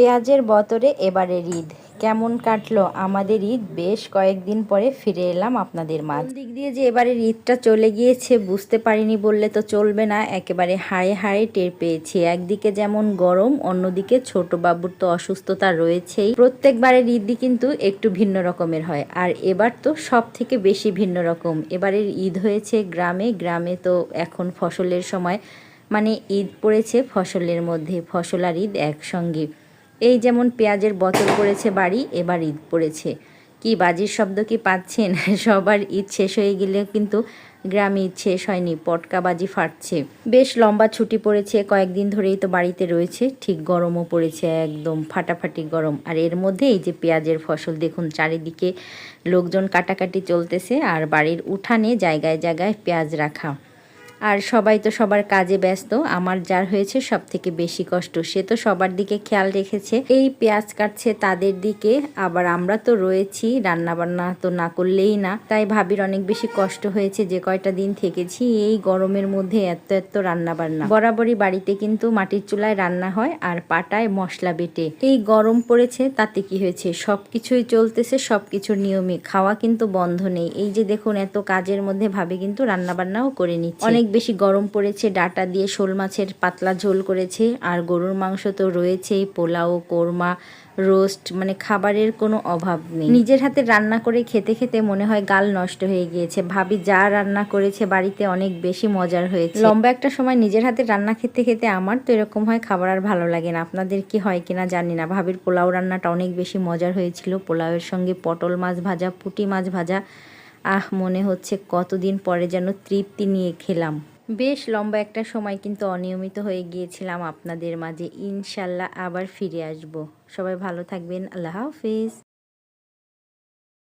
পেঁয়াজের বতরে এবারের ঈদ। কেমন কাটলো? আমাদের ঈদ বেশ কয়েকদিন পরে ফিরে এলাম আপনাদের মাঝ। দিক দিয়ে যে এবারের ঈদটা চলে গিয়েছে বুঝতে পারিনি বললে তো চলবে না। একেবারে হাড়ে হাড়ে টের পেয়েছি। একদিকে যেমন গরম, অন্যদিকে ছোট বাবুর তো অসুস্থতা রয়েছেই। প্রত্যেকবারের ঈদই কিন্তু একটু ভিন্ন রকমের হয়। আর এবার তো সব থেকে বেশি ভিন্ন রকম। এবারের ঈদ হয়েছে গ্রামে। গ্রামে তো এখন ফসলের সময়। মানে ঈদ পড়েছে ফসলের মধ্যে। ফসল আর ঈদ একসঙ্গে। এই যেমন পেঁয়াজের বোতল পড়েছে বাড়ি, এবার ঈদ পড়েছে। কি বাজির শব্দ কি পাচ্ছেন? সবার ঈদ শেষ হয়ে গেলে কিন্তু গ্রামে ঈদ শেষ হয়নি, পটকা বাজি ফাটছে। বেশ লম্বা ছুটি পড়েছে, কয়েকদিন ধরেই তো বাড়িতে রয়েছে, ঠিক গরমও পড়েছে, একদম ফাটাফাটি গরম। আর এর মধ্যে এই যে পেঁয়াজের ফসল, দেখুন চারিদিকে লোকজন কাটাকাটি চলতেছে, আর বাড়ির উঠানে জায়গায় জায়গায় পেঁয়াজ রাখা। আর সবাই তো সবার কাজে ব্যস্ত। আমার যার হয়েছে সব থেকে বেশি কষ্ট। সে তো সবার দিকে খেয়াল রেখেছে। এই পেঁয়াজ কাটছে তাদের দিকে। আবার আমরা তো রয়েছি রান্না বান্না তো না করলেই না। তাই ভাবির অনেক বেশি কষ্ট হয়েছে যে কয়টা দিন থেকেছি এই গরমের মধ্যে এত এত রান্না বান্না বরাবরই বাড়িতে কিন্তু মাটির চুলায় রান্না হয় আর পাটায় মশলা বেটে। এই গরম পড়েছে, তাতে কি হয়েছে? সব কিছুই চলতেছে সব কিছুর নিয়মে। খাওয়া কিন্তু বন্ধ নেই। এই যে দেখুন, এত কাজের মধ্যে ভাবে কিন্তু রান্না বান্নাও করে নিচ্ছে। অনেক বেশি গরম পড়েছে, ডাটা দিয়ে শোল মাছের পাতলা ঝোল করেছে, আর গরুর মাংস তো রয়েছেই, পোলাও, কোরমা, রোস্ট মানে খাবারের কোনো অভাব নেই। নিজের হাতে রান্না করে খেতে খেতে মনে হয় গাল নষ্ট হয়ে গিয়েছে। ভাবি যা রান্না করেছে বাড়িতে অনেক বেশি মজার হয়েছে। লম্বা একটা সময় নিজের হাতে রান্না খেতে খেতে আমার তো এরকম হয় খাবার আর ভালো লাগে না। আপনাদের কি হয় কিনা জানি না। ভাবির পোলাও রান্নাটা অনেক বেশি মজার হয়েছিল। পোলাওয়ের সঙ্গে পটল মাছ ভাজা, পুঁটি মাছ ভাজা আহ, মনে হচ্ছে কতদিন পরে যেন তৃপ্তি নিয়ে খেলাম। বেশ লম্বা একটা সময় কিন্তু অনিয়মিত হয়ে গিয়েছিলাম আপনাদের মাঝে। ইনশাল্লাহ আবার ফিরে আসব। সবাই ভালো থাকবেন। আল্লাহ হাফিজ।